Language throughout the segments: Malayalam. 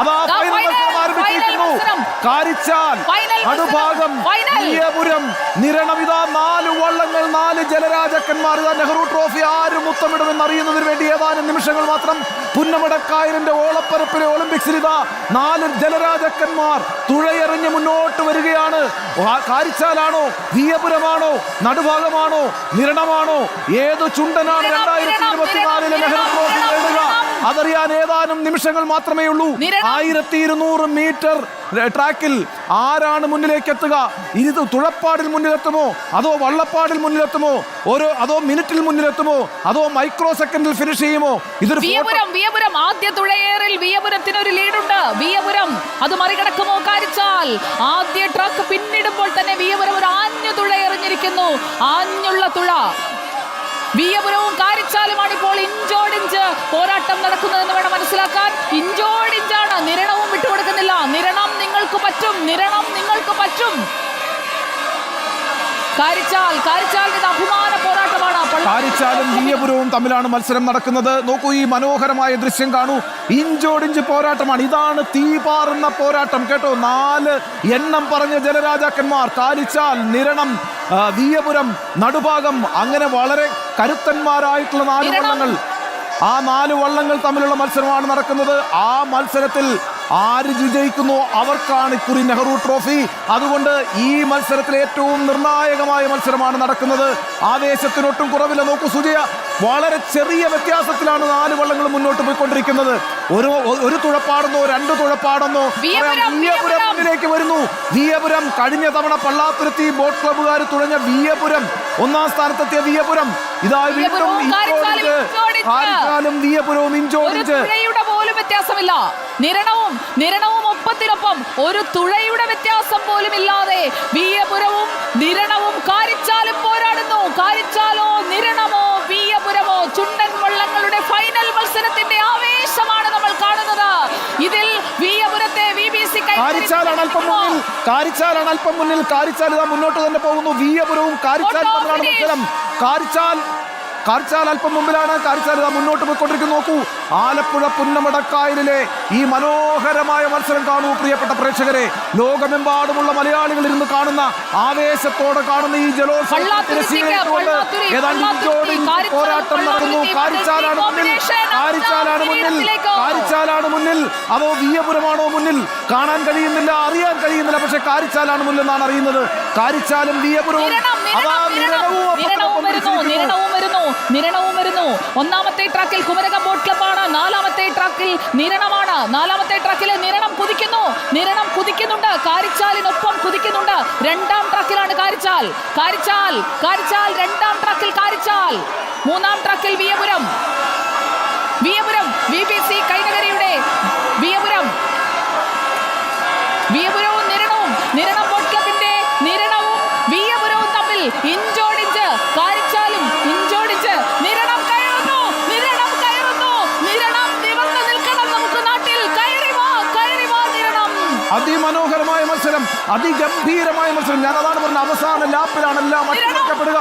അതാ ഫൈനൽ മത്സരം ആരംഭിച്ചിരിക്കുന്നു. കാരിച്ചാൽ അടുഭാഗം നടുഭാഗം നിരണവിത നാല് വള്ളങ്ങൾ നാല് ജലരാജക്കന്മാർ. ഇതാ നെഹ്റു ട്രോഫി ആര് മുത്തമിടുമെന്ന് അറിയുന്നതിന് വേണ്ടി ഏതാനും നിമിഷങ്ങൾ മാത്രം പുന്നമടക്കായലിന്റെ ഓളപ്പരപ്പിലെ ഒളിമ്പിക്സിൽ ഇതാ നാല് ജലരാജക്കന്മാർ തുഴയെറിഞ്ഞ് മുന്നോട്ട് വരികയാണ്. കാരിച്ചാലാണോ വീയപുരമാണോ നടുഭാഗമാണോ നിരണമാണോ ഏത് ചുണ്ടനാണ് രണ്ടായിരത്തി ഇരുപത്തിനാലിലെ നെഹ്റു ട്രോഫി നേടുക. അതറിയാൻ ഏതാനും നിമിഷങ്ങൾ മാത്രമേ ഉള്ളൂ. ആയിരത്തി ഇരുന്നൂറ് മീറ്റർ ട്രാക്കിൽ ആരാണ് മുന്നിലേക്ക് എത്തുക ഇനി തുഴപ്പാടിൽ മുന്നിലെത്തുമോ? അതോ വള്ളപ്പാടിൽ മുന്നിലെത്തുമോ? ഓരോ അതോ മിനിറ്റിൽ മുന്നിലെത്തുമോ? അതോ മൈക്രോ സെക്കൻഡിൽ ഫിനിഷ് ചെയ്യുമോ? ഇതൊരു വിയപുരം വിയപുരം. ആദ്യ തുഴയേറിൽ വിയപുരത്തിന് ഒരു ലീഡുണ്ട്. വിയപുരം. അത് മറികടക്കുമോ? കാരിച്ചാൽ ആദ്യ ട്രക്ക് പിന്നിടുമ്പോൾ തന്നെ വിയപുരം ഒരു ആഞ്ഞു തുഴ എറിഞ്ഞിരിക്കുന്നു. ആഞ്ഞുള്ള തുഴ. വിയപുരവും കാരിച്ചാലുമാണ് ഇപ്പോൾ ഇഞ്ചോടിഞ്ച് പോരാട്ടം നടക്കുന്നതെന്ന് വേണം മനസ്സിലാക്കാൻ. ഇഞ്ചോടിഞ്ചാണ്. നിരണവും വിട്ടുകൊടുക്കുന്നില്ല. നിരണം നിങ്ങൾക്ക് പറ്റും. നിരണം നിങ്ങൾക്ക് പറ്റും. കാരിച്ചാൽ കാരിച്ചാലിന് ഇത് അഭിമാന പോരാട്ടമാണ്. കാരിച്ചാലും വീയപുരവും തമ്മിലാണ് മത്സരം നടക്കുന്നത്. നോക്കൂ ഈ മനോഹരമായ ദൃശ്യം കാണൂ. ഇഞ്ചോടിഞ്ച് പോരാട്ടമാണ്. ഇതാണ് തീ പാറുന്ന പോരാട്ടം. കേട്ടോ നാല് എണ്ണം പറഞ്ഞ ജലരാജാക്കന്മാർ കാരിച്ചാൽ നിരണം വീയപുരം നടുഭാഗം അങ്ങനെ വളരെ കരുത്തന്മാരായിട്ടുള്ള നാല് വള്ളങ്ങൾ. ആ നാല് വള്ളങ്ങൾ തമ്മിലുള്ള മത്സരമാണ് നടക്കുന്നത്. ആ മത്സരത്തിൽ ആര് വിജയിക്കുന്നു അവർക്കാണ് ഇക്കുറി നെഹ്റു ട്രോഫി. അതുകൊണ്ട് ഈ മത്സരത്തിൽ ഏറ്റവും നിർണായകമായ മത്സരമാണ് നടക്കുന്നത്. ആവേശത്തിനൊട്ടും കുറവില്ല. നോക്കൂ സുജയ വളരെ ചെറിയ വ്യത്യാസത്തിലാണ് നാല് വള്ളങ്ങൾ മുന്നോട്ട് പോയിക്കൊണ്ടിരിക്കുന്നത്. ഒരു ഒരു തുഴപ്പാടെന്നോ രണ്ട് തുഴപ്പാടെന്നോ വിയപുരം, പറയാം, വിയപുരം വിയപുരം. മുന്നിലേക്ക് വരുന്നു. വിയപുരം കഴിഞ്ഞ തവണ പള്ളാത്തുരുത്തി ബോട്ട് ക്ലബ്ബുകാർ തുഴഞ്ഞ വിയപുരം. ഒന്നാം സ്ഥാനത്തെത്തിയ വിയപുരം. ഇതാ വീണ്ടും ഇഞ്ചോടിഞ്ച്. ഇഞ്ചോടിഞ്ച്. വിയപുരവും ഇഞ്ചോടിഞ്ച്. വ്യത്യാസമില്ല. നിരണവും നിരണവും ഒപ്പത്തിനൊപ്പം ഒരു തുഴയുടെ വ്യത്യാസം പോലും ഇല്ലാതെ വീയപുരവും നിരണവും കാരിച്ചാലും പോരാടുന്നു. കാരിച്ചാലോ നിരണമോ വീയപുരമോ? ചുണ്ടൻ വള്ളങ്ങളുടെ ഫൈനൽ മത്സരത്തിന്റെ ആവേശമാണ് നമ്മൾ കാണുന്നത്. ഇതിൽ വീയപുരത്തെ വി ബി സി കാരിച്ചാലാണ് അല്പം മുന്നിൽ കാരിച്ചാലാണ് അല്പം മുന്നിൽ കാരിച്ചാൽ ഇതാ മുന്നോട്ട് തന്നെ പോകുന്നു. വീയപുരവും കാരിച്ചാൽ Photo തമ്മിലാണ് മത്സരം. കാരിച്ചാൽ കാരിച്ചാൽ അല്പം മുമ്പിലാണ്. കാർച്ചാൽ മുന്നോട്ട് പോയിക്കൊണ്ടിരിക്കുന്നു. നോക്കൂ ആലപ്പുഴ പുന്നമടക്കായലിലെ ഈ മനോഹരമായ മത്സരം കാണൂ പ്രിയപ്പെട്ട പ്രേക്ഷകരെ. ലോകമെമ്പാടുമുള്ള മലയാളികൾ ഇരുന്ന് കാണുന്ന ആവേശത്തോടെ കാണുന്ന ഈ ജലോത്സവത്തിന് പോരാട്ടം നടക്കുന്നു. കാരിച്ചാലാണ് മുന്നിൽ കാരിച്ചാലാണ് മുന്നിൽ. കാരിച്ചാലാണ് മുന്നിൽ. അതോ വീയപുരമാണോ മുന്നിൽ? കാണാൻ കഴിയുന്നില്ല അറിയാൻ കഴിയുന്നില്ല പക്ഷെ കാരിച്ചാലാണ് മുന്നിൽ എന്നാണ് അറിയുന്നത്. കാരിച്ചാലും വീയപുരവും നിരണവും നിരണം, നിരണവും വരുന്നു ഒപ്പം നിരണവും വരുന്നു നിരണവും വരുന്നു ഒന്നാമത്തെ ട്രാക്കിൽ കുമരകം ബോട്ട് ക്ലബ്ബാണ് നാലാമത്തെ ട്രാക്കിൽ നിരണമാണ്. നാലാമത്തെ ട്രാക്കിൽ നിരണം കുതിക്കുന്നു. നിരണം കുതിക്കുന്നുണ്ട്. കാരിച്ചാലിനൊപ്പം കുതിക്കുന്നുണ്ട്. രണ്ടാം ട്രാക്കിലാണ് കാരിച്ചാൽ. കാരിച്ചാൽ കാരിച്ചാൽ രണ്ടാം ട്രാക്കിൽ കാരിച്ചാൽ. മൂന്നാം ട്രാക്കിൽ Veeyapuram. Veeyapuram V B C കൈനഗരിയുടെ Veeyapuram. വിയപുരവും നിരണവും നിരണം അതിമനോഹരമായ മത്സരം അതിഗംഭീരമായ മത്സരം. ഞാൻ അതാണ് പറഞ്ഞത് അവസാന ലാപ്പിലാണ് എല്ലാം അട്ടിമറിക്കപ്പെടുക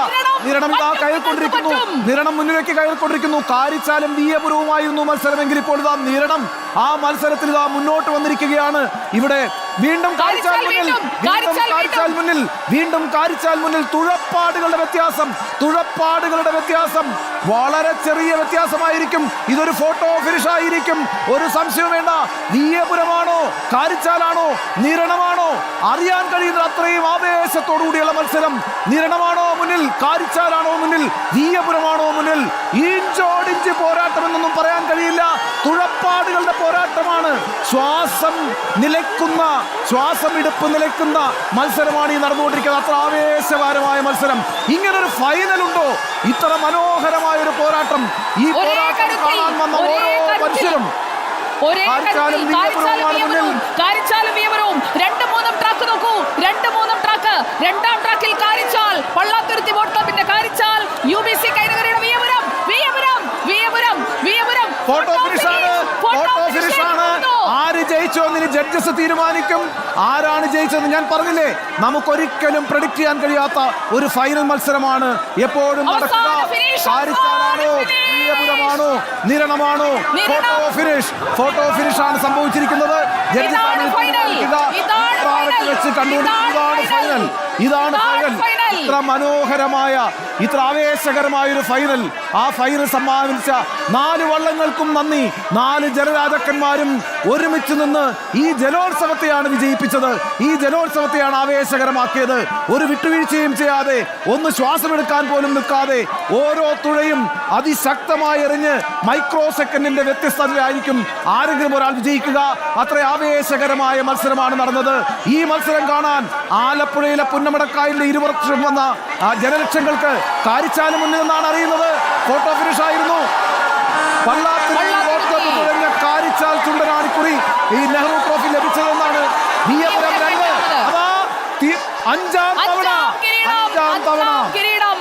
നിരണം, ഇതാ കയറിക്കൊണ്ടിരിക്കുന്നു. നിരണം മുന്നിലേക്ക് കയറിക്കൊണ്ടിരിക്കുന്നു. കാരിച്ചാലും വീയപുരവുമായിരുന്നു മത്സരമെങ്കിൽ ഇപ്പോൾ ഇതാ നിരണം. ആ മത്സരത്തിൽ ഇതാ മുന്നോട്ട് വന്നിരിക്കുകയാണ്. ഇവിടെ വീണ്ടും കാരിച്ചാൽ മുന്നിൽ വീണ്ടും, കാരിച്ചാൽ മുന്നിൽ വീണ്ടും കാരിച്ചാൽ മുന്നിൽ തുഴപ്പാടുകളുടെ വ്യത്യാസം തുഴപ്പാടുകളുടെ വ്യത്യാസം. വളരെ ചെറിയ വ്യത്യാസമായിരിക്കും. ഇതൊരു ഫോട്ടോ ഫിനിഷ് ആയിരിക്കും. ഒരു സംശയവും വേണ്ട. നീയപുരമാണോ കാരിച്ചാലാണോ നിരണമാണോ? അറിയാൻ കഴിയുന്ന അത്രയും ആവേശത്തോടുകൂടിയുള്ള മത്സരം. നിരണമാണോ മുന്നിൽ കാരിച്ചാലാണോ മുന്നിൽ നീയപുരമാണോ മുന്നിൽ? ഇഞ്ചോടിഞ്ച് പോരാട്ടം എന്നൊന്നും പറയാൻ കഴിയില്ല. തുഴപ്പാടുകളുടെ പോരാട്ടമാണ് ശ്വാസം നിലയ്ക്കുന്ന ശ്വാസം എടുപ്പ് നിലയ്ക്കുന്ന മത്സരമാണ് ഈ നടന്നുകൊണ്ടിരിക്കുന്നത്. അത്ര ആവേശകരമായ മത്സരം. ഇങ്ങനൊരു ഫൈനൽ ഉണ്ടോ? ഇത്ര മനോഹരമായ ഒരു പോരാട്ടം. ഈ പോരാട്ടം കാണാൻ വന്ന ഓരോ. മനുഷ്യരും ഒരേ കാരിച്ചാലും കരുത്തിൽ കാരിച്ചാലും വീയപുരവുമാണ് വീയപുരവും മുന്നിൽ. കാരിച്ചാലും വീയപുരവും രണ്ട് മൂന്നും ട്രാക്ക് നോക്കൂ രണ്ട് മൂന്നും ട്രാക്ക് രണ്ടാം ട്രാക്കിൽ കാരിച്ചാൽ പള്ളാത്തുരുത്തി ബോട്ട് ക്ലബിന്റെ കാരിച്ചാൽ യു ബി സി കൈനകരിയുടെ വീയപുരം വീയപുരം വീയപുരം വീയപുരം ഫോട്ടോ ഫിനിഷ് ആണ് ഫോട്ടോ ഫിനിഷ് ആണ് ആര് ജയിച്ചോ എന്ന് ജഡ്ജസ് തീരുമാനിക്കും. ആരാണ് ജയിച്ചതെന്ന് ഞാൻ പറഞ്ഞില്ലേ? നമുക്കൊരിക്കലും പ്രഡിക്റ്റ് ചെയ്യാൻ കഴിയാത്ത ഒരു ഫൈനൽ മത്സരമാണ് എപ്പോഴും നടക്കുക. നിരണമാണോ. ഫോട്ടോ ഫിനിഷ് ഫോട്ടോ ഫിനിഷ് ആണ് സംഭവിച്ചിരിക്കുന്നത്. ഇതാണ് ഫൈനൽ. ഇതാണ്. വെച്ച് ഫൈനൽ. ഇത്ര മനോഹരമായ ഇത്ര ആവേശകരമായ ഒരു ഫൈനൽ ആ ഫൈനൽ സമ്മാനിച്ച നാല് വള്ളങ്ങൾക്കും നന്ദി. നാല് ജലരാജാക്കന്മാരും ഒരുമിച്ച് നിന്ന് ഈ ജലോത്സവത്തെയാണ് വിജയിപ്പിച്ചത്. ഈ ജലോത്സവത്തെയാണ് ആവേശകരമാക്കിയത്. ഒരു വിട്ടുവീഴ്ചയും ചെയ്യാതെ ഒന്ന് ശ്വാസമെടുക്കാൻ പോലും നിൽക്കാതെ ഓരോ തുഴയും അതിശക്തമായി എറിഞ്ഞ് മൈക്രോ സെക്കൻഡിന്റെ വ്യത്യസ്തതയിലായിരിക്കും ആരെങ്കിലും ഒരാൾ വിജയിക്കുക. അത്ര ആവേശകരമായ മത്സരമാണ് നടന്നത്. ഈ മത്സരം കാണാൻ ആലപ്പുഴയിലെ പുന്നമടക്കായലിലെ ഇരുവർഷം വന്ന ആ ജനലക്ഷങ്ങൾക്ക് കാരിച്ചാലും മുന്നിൽ നിന്നാണ് അറിയുന്നത്. ഫോട്ടോ ഫിനിഷ് ആയിരുന്നു. പള്ളാത്തിൽ. തുഴഞ്ഞ കാരിച്ചാൽ ചുണ്ടനാണിക്കുറി ഈ നെഹ്റു ട്രോഫി ലഭിച്ചതെന്നാണ്. വിയപുരം രണ്ട്. അതാ അഞ്ചാം തവണ. അഞ്ചാം തവണ. കിരീടം.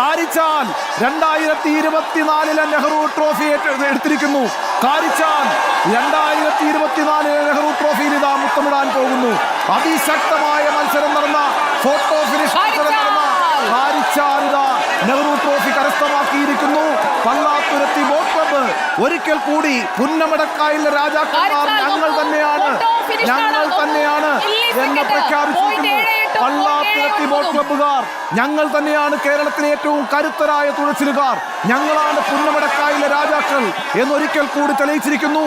കാരിച്ചാൽ രണ്ടായിരത്തി ഇരുപത്തിനാലിലെ നെഹ്റു ട്രോഫി എടുത്തിരിക്കുന്നു. കാരിച്ചാൽ രണ്ടായിരത്തി ഇരുപത്തിനാലിലെ നെഹ്റു ട്രോഫിയിൽ ഇതാ മുത്തമിടാൻ പോകുന്നു. അതിശക്തമായ മത്സരം നടന്ന ഫോട്ടോ ഫിനിഷ് മത്സരം നടന്ന കാരിച്ചാൽ! ഇതാ നെഹ്റു ട്രോഫി കരസ്ഥമാക്കിയിരിക്കുന്നു. പള്ളാത്തുരത്തി ബോട്ട് ക്ലബ്ബ് ഒരിക്കൽ കൂടി പുന്നമടക്കായുള്ള രാജാക്കന്മാർ ഞങ്ങൾ തന്നെയാണ്. ഞങ്ങൾ തന്നെയാണ് എന്ന്. പ്രഖ്യാപിച്ചിരിക്കുന്നു പള്ളാത്തുരത്തി ബോട്ട് ക്ലബ്ബുകാർ ഞങ്ങൾ തന്നെയാണ് കേരളത്തിലെ ഏറ്റവും കരുത്തരായ തുഴച്ചിലുകാർ. ഞങ്ങളാണ് പുന്നമടക്കായിലെ രാജാക്കൾ എന്നൊരിക്കൽ കൂടി തെളിയിച്ചിരിക്കുന്നു.